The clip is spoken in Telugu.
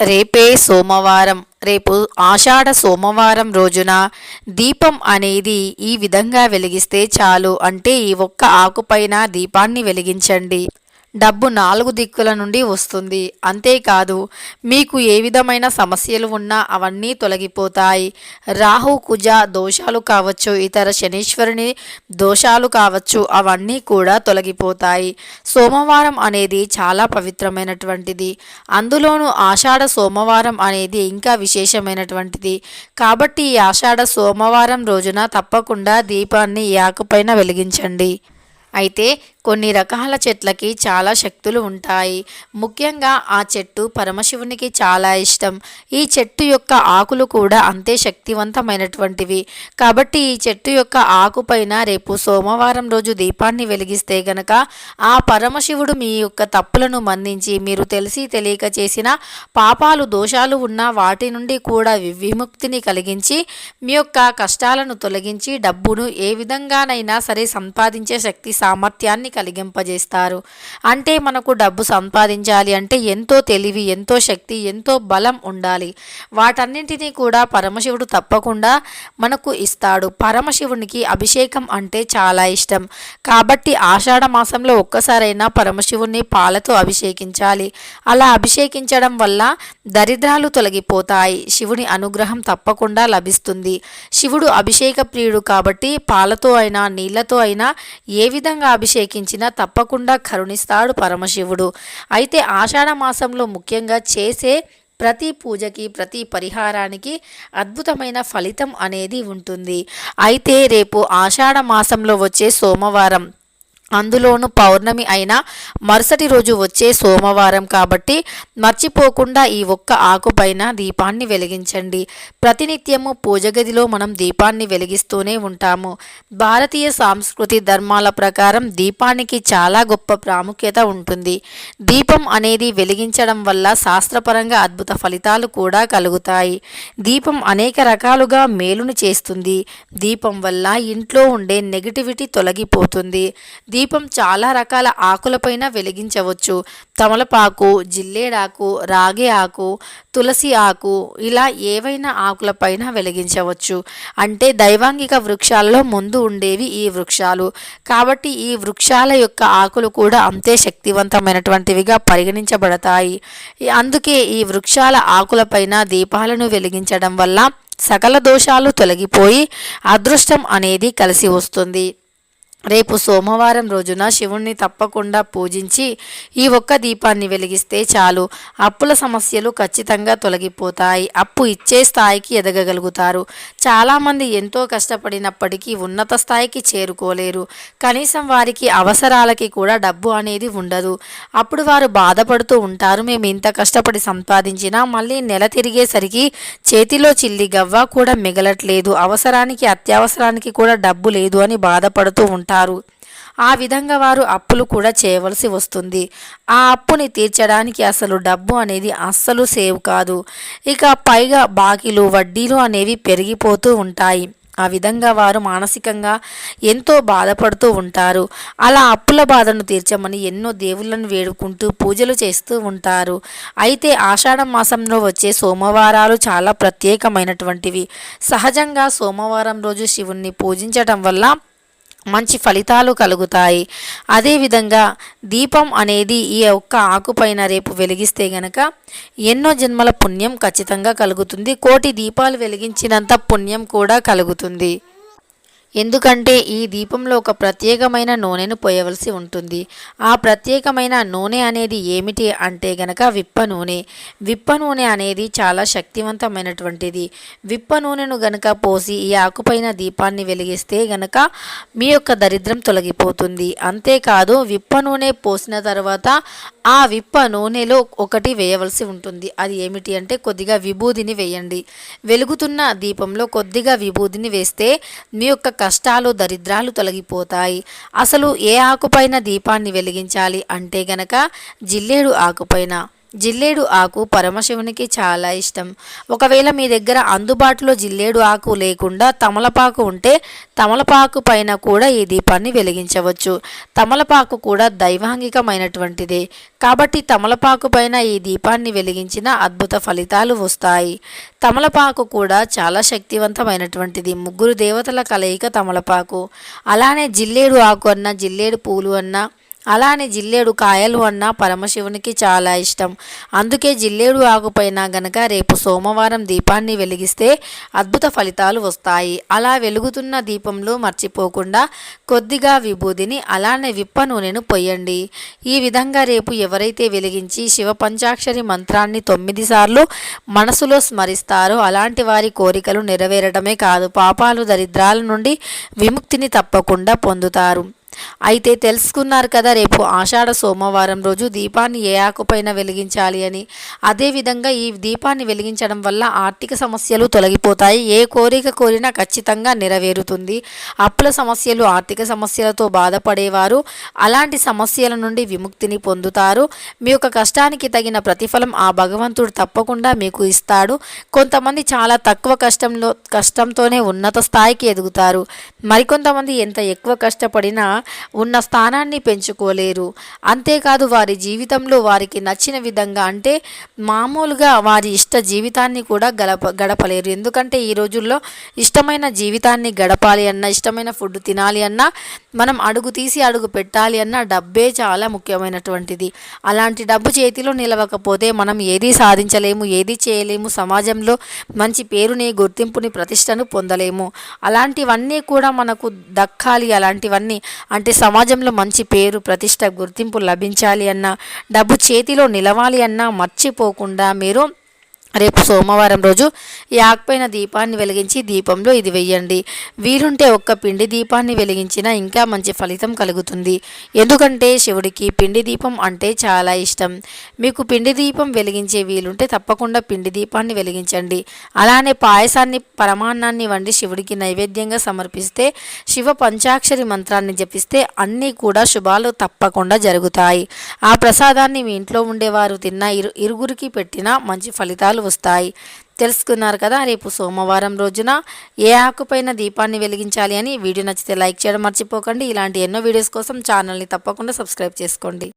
రేపే సోమవారం రేపు ఆషాఢ సోమవారం రోజున దీపం అనేది ఈ విధంగా వెలిగిస్తే చాలు అంటే ఈ ఒక్క ఆకుపైన దీపాన్ని వెలిగించండి. డబ్బు నాలుగు దిక్కుల నుండి వస్తుంది. అంతేకాదు మీకు ఏ విధమైన సమస్యలు ఉన్నా అవన్నీ తొలగిపోతాయి. రాహు కుజ దోషాలు కావచ్చు ఇతర శనీశ్వరుని దోషాలు కావచ్చు అవన్నీ కూడా తొలగిపోతాయి. సోమవారం అనేది చాలా పవిత్రమైనటువంటిది. అందులోనూ ఆషాఢ సోమవారం అనేది ఇంకా విశేషమైనటువంటిది. కాబట్టి ఈ ఆషాఢ సోమవారం రోజున తప్పకుండా దీపాన్ని ఈ వెలిగించండి. అయితే కొన్ని రకాల చెట్లకి చాలా శక్తులు ఉంటాయి. ముఖ్యంగా ఆ చెట్టు పరమశివునికి చాలా ఇష్టం. ఈ చెట్టు యొక్క ఆకులు కూడా అంతే శక్తివంతమైనటువంటివి. కాబట్టి ఈ చెట్టు యొక్క ఆకుపైన రేపు సోమవారం రోజు దీపాన్ని వెలిగిస్తే గనక ఆ పరమశివుడు మీ యొక్క తప్పులను మందించి మీరు తెలిసి తెలియక చేసిన పాపాలు దోషాలు ఉన్న వాటి నుండి కూడా విముక్తిని కలిగించి మీ యొక్క కష్టాలను తొలగించి డబ్బును ఏ విధంగానైనా సరే సంపాదించే శక్తి సామర్థ్యాన్ని కలిగింపజేస్తారు. అంటే మనకు డబ్బు సంపాదించాలి అంటే ఎంతో తెలివి ఎంతో శక్తి ఎంతో బలం ఉండాలి. వాటన్నింటినీ కూడా పరమశివుడు తప్పకుండా మనకు ఇస్తాడు. పరమశివునికి అభిషేకం అంటే చాలా ఇష్టం. కాబట్టి ఆషాఢ మాసంలో ఒక్కసారైనా పరమశివుణ్ణి పాలతో అభిషేకించాలి. అలా అభిషేకించడం వల్ల దరిద్రాలు తొలగిపోతాయి. శివుని అనుగ్రహం తప్పకుండా లభిస్తుంది. శివుడు అభిషేక ప్రియుడు కాబట్టి పాలతో అయినా నీళ్ళతో అయినా ఏ విధంగా అభిషేకించినా తప్పకుండా కరుణిస్తాడు పరమశివుడు. అయితే ఆషాఢ మాసంలో ముఖ్యంగా చేసే ప్రతి పూజకి ప్రతి పరిహారానికి అద్భుతమైన ఫలితం అనేది ఉంటుంది. అయితే రేపు ఆషాఢ మాసంలో వచ్చే సోమవారం అందులోనూ పౌర్ణమి అయినా మరుసటి రోజు వచ్చే సోమవారం కాబట్టి మర్చిపోకుండా ఈ ఒక్క ఆకుపైన దీపాన్ని వెలిగించండి. ప్రతినిత్యము పూజ గదిలో మనం దీపాన్ని వెలిగిస్తూనే ఉంటాము. భారతీయ సాంస్కృతి ధర్మాల ప్రకారం దీపానికి చాలా గొప్ప ప్రాముఖ్యత ఉంటుంది. దీపం అనేది వెలిగించడం వల్ల శాస్త్రపరంగా అద్భుత ఫలితాలు కూడా కలుగుతాయి. దీపం అనేక రకాలుగా మేలును చేస్తుంది. దీపం వల్ల ఇంట్లో ఉండే నెగిటివిటీ తొలగిపోతుంది. దీపం చాలా రకాల ఆకులపైన వెలిగించవచ్చు. తమలపాకు జిల్లేడాకు రాగి ఆకు తులసి ఆకు ఇలా ఏవైనా ఆకులపైన వెలిగించవచ్చు. అంటే దైవాంగిక వృక్షాలలో ముందు ఉండేవి ఈ వృక్షాలు. కాబట్టి ఈ వృక్షాల యొక్క ఆకులు కూడా అంతే శక్తివంతమైనటువంటివిగా పరిగణించబడతాయి. అందుకే ఈ వృక్షాల ఆకులపైన దీపాలను వెలిగించడం వల్ల సకల దోషాలు తొలగిపోయి అదృష్టం అనేది కలిసి వస్తుంది. రేపు సోమవారం రోజున శివుణ్ణి తప్పకుండా పూజించి ఈ ఒక్క దీపాన్ని వెలిగిస్తే చాలు. అప్పుల సమస్యలు ఖచ్చితంగా తొలగిపోతాయి. అప్పు ఇచ్చే స్థాయికి ఎదగగలుగుతారు. చాలామంది ఎంతో కష్టపడినప్పటికీ ఉన్నత స్థాయికి చేరుకోలేరు. కనీసం వారికి అవసరాలకి కూడా డబ్బు అనేది ఉండదు. అప్పుడు వారు బాధపడుతూ ఉంటారు. మేము ఇంత కష్టపడి సంపాదించినా మళ్ళీ నెల తిరిగేసరికి చేతిలో చిల్లి గవ్వ కూడా మిగలట్లేదు. అవసరానికి అత్యవసరానికి కూడా డబ్బు లేదు అని బాధపడుతూ ఉంటారు. ఆ విధంగా వారు అప్పులు కూడా చేయవలసి వస్తుంది. ఆ అప్పుని తీర్చడానికి అసలు డబ్బు అనేది అస్సలు సేవ్ కాదు. ఇక పైగా బాకీలు వడ్డీలు అనేవి పెరిగిపోతూ ఉంటాయి. ఆ విధంగా వారు మానసికంగా ఎంతో బాధపడుతూ ఉంటారు. అలా అప్పుల బాధను తీర్చమని ఎన్నో దేవుళ్ళను వేడుకుంటూ పూజలు చేస్తూ ఉంటారు. అయితే ఆషాఢ మాసంలో వచ్చే సోమవారాలు చాలా ప్రత్యేకమైనటువంటివి. సహజంగా సోమవారం రోజు శివుణ్ణి పూజించటం వల్ల మంచి ఫలితాలు కలుగుతాయి. అదేవిధంగా దీపం అనేది ఈ ఒక్క ఆకుపైన రేపు వెలిగిస్తే గనక ఎన్నో జన్మల పుణ్యం ఖచ్చితంగా కలుగుతుంది. కోటి దీపాలు వెలిగించినంత పుణ్యం కూడా కలుగుతుంది. ఎందుకంటే ఈ దీపంలో ఒక ప్రత్యేకమైన నూనెను పోయవలసి ఉంటుంది. ఆ ప్రత్యేకమైన నూనె అనేది ఏమిటి అంటే గనక విప్ప నూనె. విప్ప నూనె అనేది చాలా శక్తివంతమైనటువంటిది. విప్ప నూనెను గనక పోసి ఈ ఆకుపైన దీపాన్ని వెలిగిస్తే గనక మీ యొక్క దరిద్రం తొలగిపోతుంది. అంతేకాదు విప్ప నూనె పోసిన తర్వాత ఆ విప్ప నూనెలో ఒకటి వేయవలసి ఉంటుంది. అది ఏమిటి అంటే కొద్దిగా విభూదిని వేయండి. వెలుగుతున్న దీపంలో కొద్దిగా విభూదిని వేస్తే మీ యొక్క కష్టాలు దరిద్రాలు తొలగిపోతాయి. అసలు ఏ ఆకుపైన దీపాన్ని వెలిగించాలి? అంటే గనక జిల్లేడు ఆకుపైన. జిల్లేడు ఆకు పరమశివునికి చాలా ఇష్టం. ఒకవేళ మీ దగ్గర అందుబాటులో జిల్లేడు ఆకు లేకుండా తమలపాకు ఉంటే తమలపాకు పైన కూడా ఈ దీపాన్ని వెలిగించవచ్చు. తమలపాకు కూడా దైవాంగికమైనటువంటిదే. కాబట్టి తమలపాకు పైన ఈ దీపాన్ని వెలిగించిన అద్భుత ఫలితాలు వస్తాయి. తమలపాకు కూడా చాలా శక్తివంతమైనటువంటిది. ముగ్గురు దేవతల కలయిక తమలపాకు. అలానే జిల్లేడు ఆకు అన్న జిల్లేడు పూలు అన్న అలానే జిల్లేడు కాయలు అన్న పరమశివునికి చాలా ఇష్టం. అందుకే జిల్లేడు ఆకుపైన గనక రేపు సోమవారం దీపాన్ని వెలిగిస్తే అద్భుత ఫలితాలు వస్తాయి. అలా వెలుగుతున్న దీపంలో మర్చిపోకుండా కొద్దిగా విభూదిని అలానే విప్ప నూనెను పొయ్యండి. ఈ విధంగా రేపు ఎవరైతే వెలిగించి శివ పంచాక్షరి మంత్రాన్ని తొమ్మిది సార్లు మనసులో స్మరిస్తారో అలాంటి వారి కోరికలు నెరవేరడమే కాదు పాపాలు దరిద్రాల నుండి విముక్తిని తప్పకుండా పొందుతారు. అయితే తెలుసుకున్నారు కదా రేపు ఆషాఢ సోమవారం రోజు దీపాన్ని ఏ ఆకుపైన వెలిగించాలి అని. అదేవిధంగా ఈ దీపాన్ని వెలిగించడం వల్ల ఆర్థిక సమస్యలు తొలగిపోతాయి. ఏ కోరిక కోరినా ఖచ్చితంగా నెరవేరుతుంది. అప్పుల సమస్యలు ఆర్థిక సమస్యలతో బాధపడేవారు అలాంటి సమస్యల నుండి విముక్తిని పొందుతారు. మీ యొక్క కష్టానికి తగిన ప్రతిఫలం ఆ భగవంతుడు తప్పకుండా మీకు ఇస్తాడు. కొంతమంది చాలా తక్కువ కష్టంలో కష్టంతోనే ఉన్నత స్థాయికి ఎదుగుతారు. మరికొంతమంది ఎంత ఎక్కువ కష్టపడినా ఉన్న స్థానాన్ని పెంచుకోలేరు. అంతేకాదు వారి జీవితంలో వారికి నచ్చిన విధంగా అంటే మామూలుగా వారి ఇష్ట జీవితాన్ని కూడా గడప గడపలేరు. ఎందుకంటే ఈ రోజుల్లో ఇష్టమైన జీవితాన్ని గడపాలి అన్న ఇష్టమైన ఫుడ్ తినాలి అన్నా మనం అడుగు తీసి అడుగు పెట్టాలి అన్న డబ్బే చాలా ముఖ్యమైనటువంటిది. అలాంటి డబ్బు చేతిలో నిలవకపోతే మనం ఏదీ సాధించలేము ఏది చేయలేము సమాజంలో మంచి పేరుని గుర్తింపుని ప్రతిష్టను పొందలేము. అలాంటివన్నీ కూడా మనకు దక్కాలి. అలాంటివన్నీ అంటే సమాజంలో మంచి పేరు ప్రతిష్ట గుర్తింపు లభించాలి అన్నా డబ్బు చేతిలో నిలవాలి అన్నా మర్చిపోకుండా మీరు రేపు సోమవారం రోజు యాక్పైన దీపాన్ని వెలిగించి దీపంలో ఇది వెయ్యండి. వీలుంటే ఒక్క పిండి దీపాన్ని వెలిగించినా ఇంకా మంచి ఫలితం కలుగుతుంది. ఎందుకంటే శివుడికి పిండి దీపం అంటే చాలా ఇష్టం. మీకు పిండి దీపం వెలిగించే వీలుంటే తప్పకుండా పిండి దీపాన్ని వెలిగించండి. అలానే పాయసాన్ని పరమాన్నాన్ని వండి శివుడికి నైవేద్యంగా సమర్పిస్తే శివ పంచాక్షరి మంత్రాన్ని జపిస్తే అన్నీ కూడా శుభాలు తప్పకుండా జరుగుతాయి. ఆ ప్రసాదాన్ని మీ ఇంట్లో ఉండేవారు తిన్న ఇరు ఇరుగురికి పెట్టినా మంచి ఫలితాలు ఫలితాలు వస్తాయి. తెలుసుకున్నారు కదా రేపు సోమవారం రోజున ఏ ఆకుపైన దీపాన్ని వెలిగించాలి అని వీడియో నచ్చితే లైక్ చేయడం మర్చిపోకండి. ఇలాంటి ఎన్నో వీడియోస్ కోసం ఛానల్ని తప్పకుండా సబ్స్క్రైబ్ చేసుకోండి.